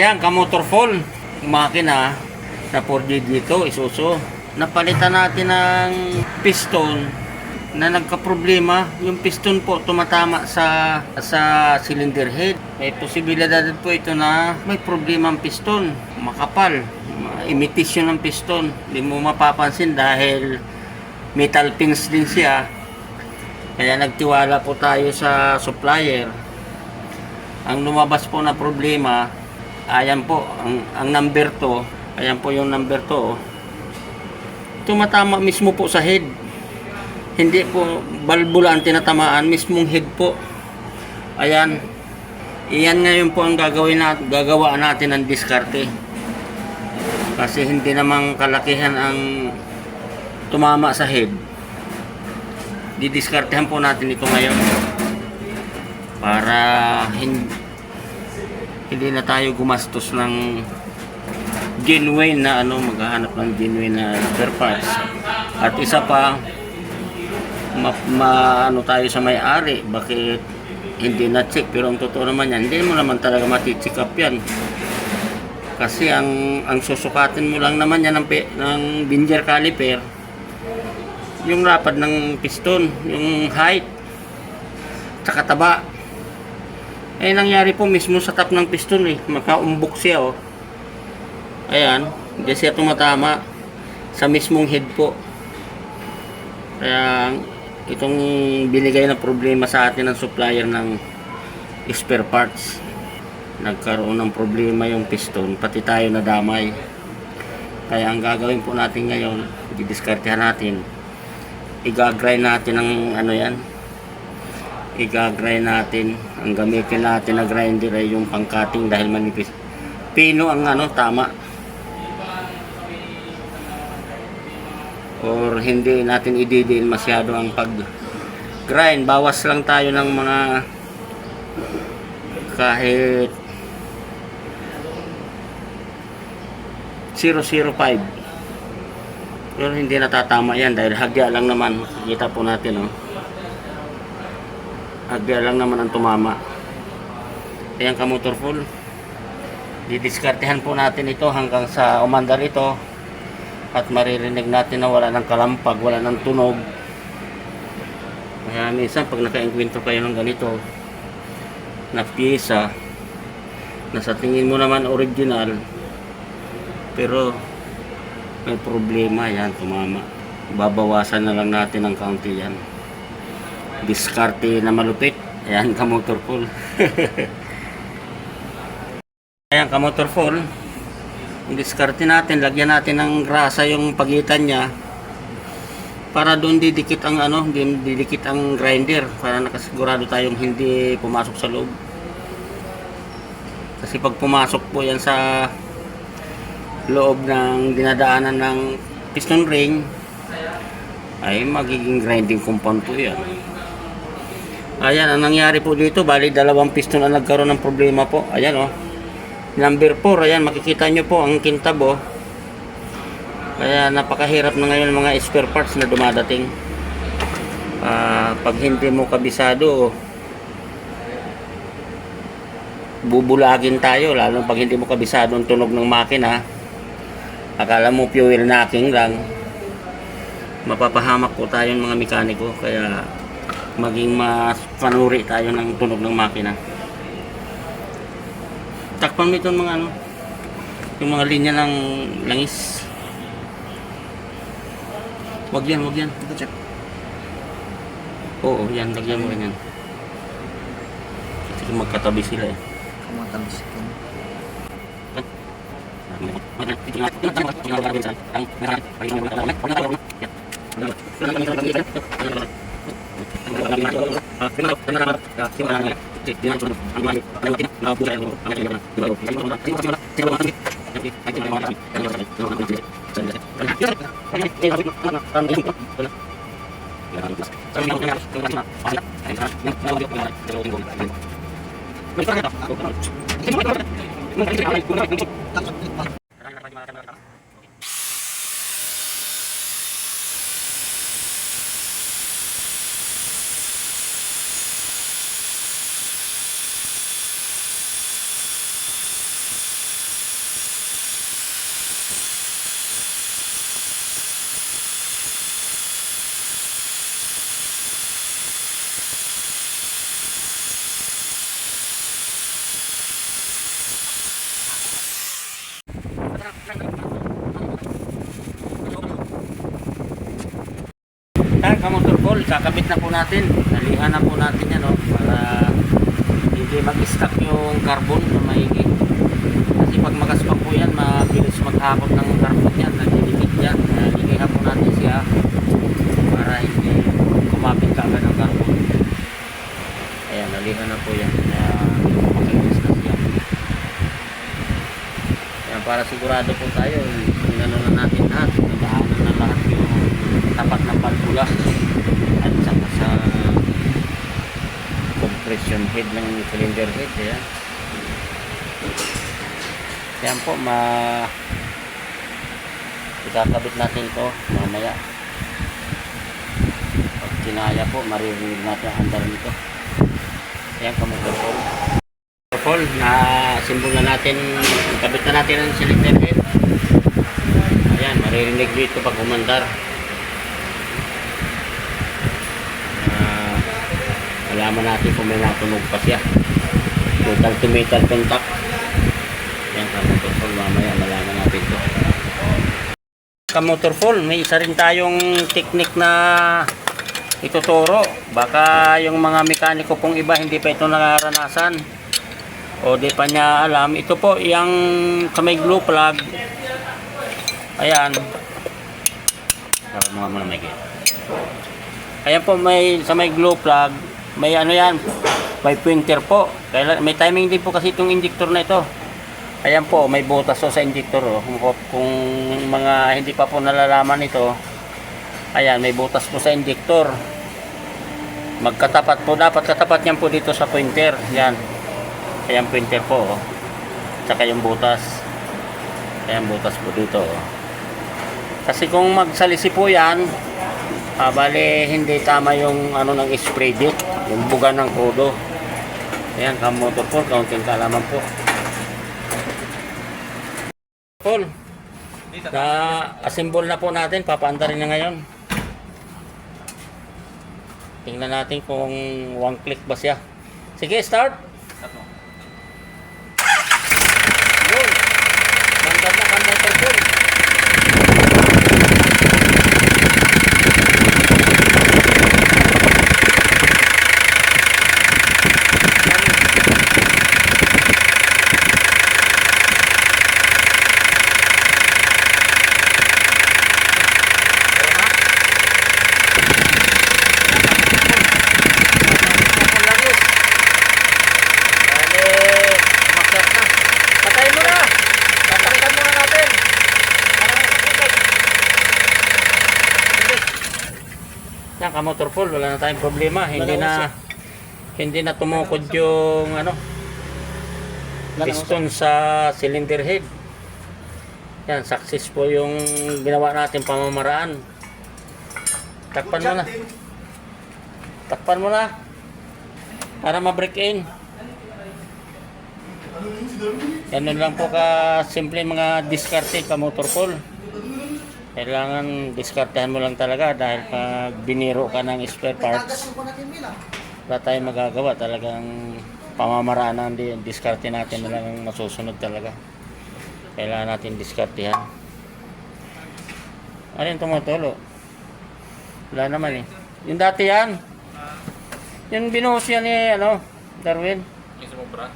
Ayan, kamotor full. Makina na 4G dito, isuso. Napalitan natin ng piston na nagka-problema. Yung piston po tumatama sa sa cylinder head. May posibilidad po ito na may problema ang piston. Makapal. Imitation ng piston. Hindi mo mapapansin dahil metal pins din siya. Kaya nagtiwala po tayo sa supplier. Ang lumabas po na problema, ayan po, ang, ang number to, ayan po yung number to, oh. tumatama mismo po sa head. Hindi po balbula ang tinatamaan, mismong head po. Ayan. Iyan ngayon po ang gagawin natin, gagawa natin ng diskarte. Kasi hindi namang kalakihan ang tumama sa head. Didiskartehan po natin ito ngayon para hindi, hindi na tayo gumastos ng genuine na ano maghahanap ng genuine na spare parts at isa pa ma, ma- ano tayo sa may-ari bakit hindi na check pero ang totoo naman yan hindi mo naman talaga mati-check up yan. Kasi ang ang susukatin mo lang naman yan ng, ng binger caliper yung lapad ng piston yung height tsaka taba eh, nangyari po mismo sa tap ng piston eh. Makaumbok siya oh. Ayan. Hindi siya tumatama. Sa mismong head po. Kaya, itong binigay na problema sa atin ng supplier ng spare parts. Nagkaroon ng problema yung piston. Pati tayo nadamay. Kaya ang gagawin po natin ngayon, didiskartehan natin. Igagrind natin ng ano yan, igagrind natin. Ang gamitin natin na grinder ay yung pangkating dahil manipis. Pino ang ano, tama. Or hindi natin ididiin masyado ang pag grind. Bawas lang tayo ng mga kahit 005 pero hindi natatama yan dahil hagya lang naman kita po natin oh agya lang naman ang tumama. Ayan ka motorful. Didiskartehan po natin ito hanggang sa umandar ito. At maririnig natin na wala ng kalampag, wala ng tunog. Kaya minsan pag naka-enkwentro kayo ng ganito na pyesa na sa tingin mo naman original pero may problema yan tumama babawasan na lang natin ang kaunti yan diskarte na malupit. Ayan, kamotor full. Ayan, kamotor full. Yung diskarte natin, lagyan natin ng grasa yung pagitan niya para doon didikit ang ano, din didikit ang grinder para nakasigurado tayong hindi pumasok sa loob. Kasi pag pumasok po yan sa loob ng dinadaanan ng piston ring ay magiging grinding compound po yan. Ayan, ang nangyari po dito, bali dalawang piston ang nagkaroon ng problema po. Ayan oh. Number 4, ayan, makikita nyo po ang kintab oh. Kaya napakahirap na ngayon mga spare parts na dumadating. Ah, pag hindi mo kabisado, bubulagin tayo, lalo pag hindi mo kabisado ang tunog ng makina. Akala mo fuel knocking lang. Mapapahamak po tayo ng mga mekaniko, kaya maging mas panuri tayo ng tunog ng makina. Takpan mo itong mga ano yung mga linya ng langis. Wag yan wag yan. Ito check. Oo yan lagyan mo yan. Kasi magkatabi sila eh. Kumatabi sila Thank you. Terima kasih. Yan, kamotor Paul, kakabit na po natin. Nalihan na po natin yan, no? Para hindi mag-stack yung carbon na maigi. Kasi pag magaspang po yan, mabilis maghakot ng carbon yan, nagdidikit yan. Kaya nilihan po natin siya para hindi kumapit ka agad ng carbon. Ayan, nalihan na po yan. Kaya makinis na siya. Ayan, para sigurado po tayo, inano na natin lahat. Nagaanan na lahat yung tapat ng palpula at saka sa compression head ng cylinder head. Ayan. Yan po, ma ikakabit natin ito mamaya. Pag kinaya po, maririnig natin ang andar nito. Ayan, kamotor po. Na simbol na natin, kabit na natin ang cylinder head. Ayan, maririnig dito pag umandar. Malaman natin kung may natunog pa siya. Total to metal contact. Ayan, kamotor Paul, mamaya malaman natin to. Kamotor Paul, may isa rin tayong technique na ituturo. Baka yung mga mekaniko pong iba hindi pa ito naranasan o di pa niya alam ito po yung sa may glue plug ayan dapat mga muna may ayan po may sa may glue plug may ano yan may pointer po may timing din po kasi itong injector na ito ayan po may butas po sa injector oh. kung, mga hindi pa po nalalaman ito ayan may butas po sa injector magkatapat po dapat katapat niyan po dito sa pointer yan Ayan printer po. Oh. Tsaka yung butas. Ayan butas po dito. Oh. Kasi kung magsalisi po yan, ah, bali hindi tama yung ano ng spray bit, yung buga ng kodo. Ayan, kamotor po, kaunting kalaman po. Paul, na assemble na po natin, papaandarin na ngayon. Tingnan natin kung one click ba siya. Sige, start! Yun. Mandar na kan motor Paul. Bale, umakyat na. Patayin mo na! Tatakpan muna natin. Para makikita. Sige. Yan, kamotor full, wala na tayong problema. Hindi na hindi na tumukod yung ano piston sa cylinder head. Yan, success po yung ginawa natin pamamaraan. Takpan mo na. Takpan mo na. Para ma-break in. Ganun lang po ka simple mga diskarte ka motor pool. Kailangan diskartehan mo lang talaga dahil pag biniro ka ng spare parts, wala tayong magagawa. Talagang pamamaraan ng di- diskarte natin na lang ang masusunod talaga. Kailangan natin diskartehan. Ano yung tumutulo? Wala naman eh. Yung dati yan. Yung binuhos yan ni ano, Darwin. Yung sumobra.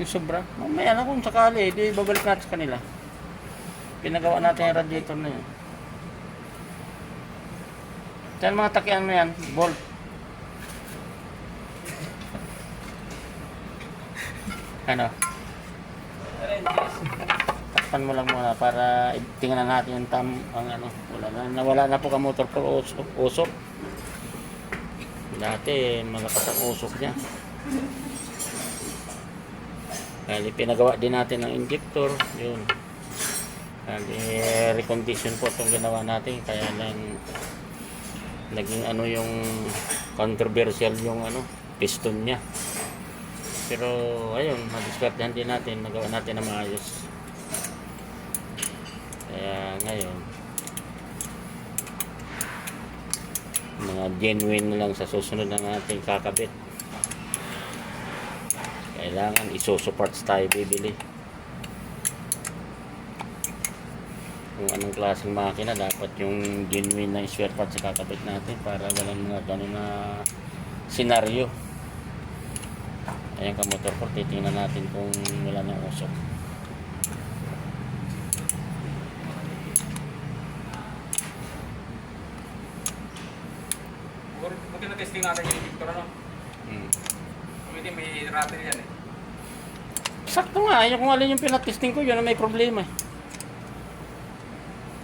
Yung sobra. Mamaya na kung sakali, di babalik natin sa kanila. Pinagawa natin yung radiator na yun. Saan mga takyan mo yan? Bolt. Ano? Takpan mo lang muna para tingnan natin yung tam, ang ano, wala na, nawala na po ka motor pro usok. usok. Dati, malakas ang usok niya. Kali pinagawa din natin ng injector, yun. Kali recondition po itong ginawa natin, kaya lang naging ano yung controversial yung ano, piston niya. Pero ayun, madiskartehan din natin, nagawa natin na maayos. Kaya ngayon, mga genuine na lang sa susunod na natin kakabit kailangan isuso parts tayo bibili kung anong klaseng makina dapat yung genuine na spare parts sa kakabit natin para walang mga ganun na senaryo ayan ka motor ko titingnan natin kung wala nang usok Buti na testing natin yung Victor ano. hmm. Buti may rattle yan eh. sakto nga yun kung alin yung pinatesting ko yun ang may problema eh. ah start Yan, yan ang ano, ganda na ng ganda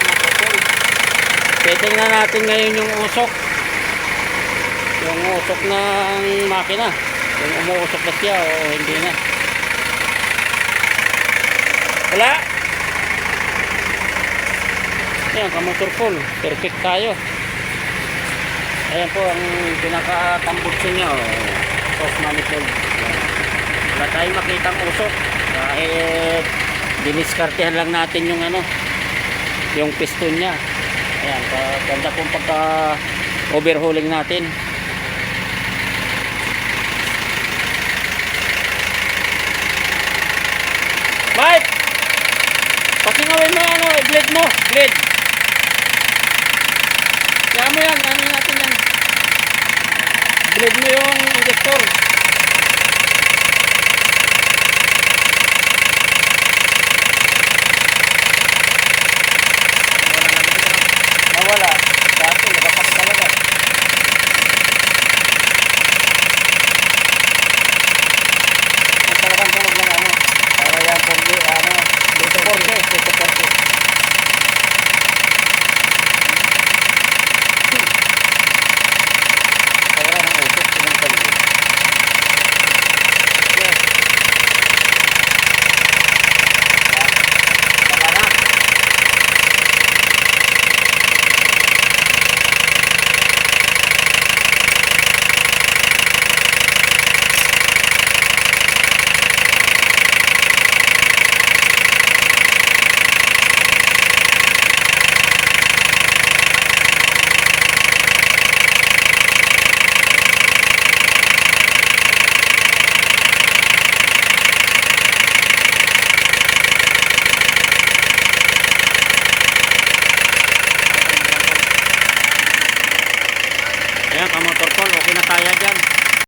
ng control. Titingnan natin ngayon yung usok. Yung usok ng makina. Kung umuusok na siya o hindi na. Wala. Ayan, kamotor full. Perfect tayo. Ayan po ang pinaka-tambutso niya. Oh. Soft manifold. Wala tayong makitang usok. Kahit diniskartehan lang natin yung ano, yung piston niya. Ayan, ganda pong pagka overhauling natin. Mike! Pakingawin mo ano, blade mo, blade. Mo yan, ano natin yan. Blade mo yung injector.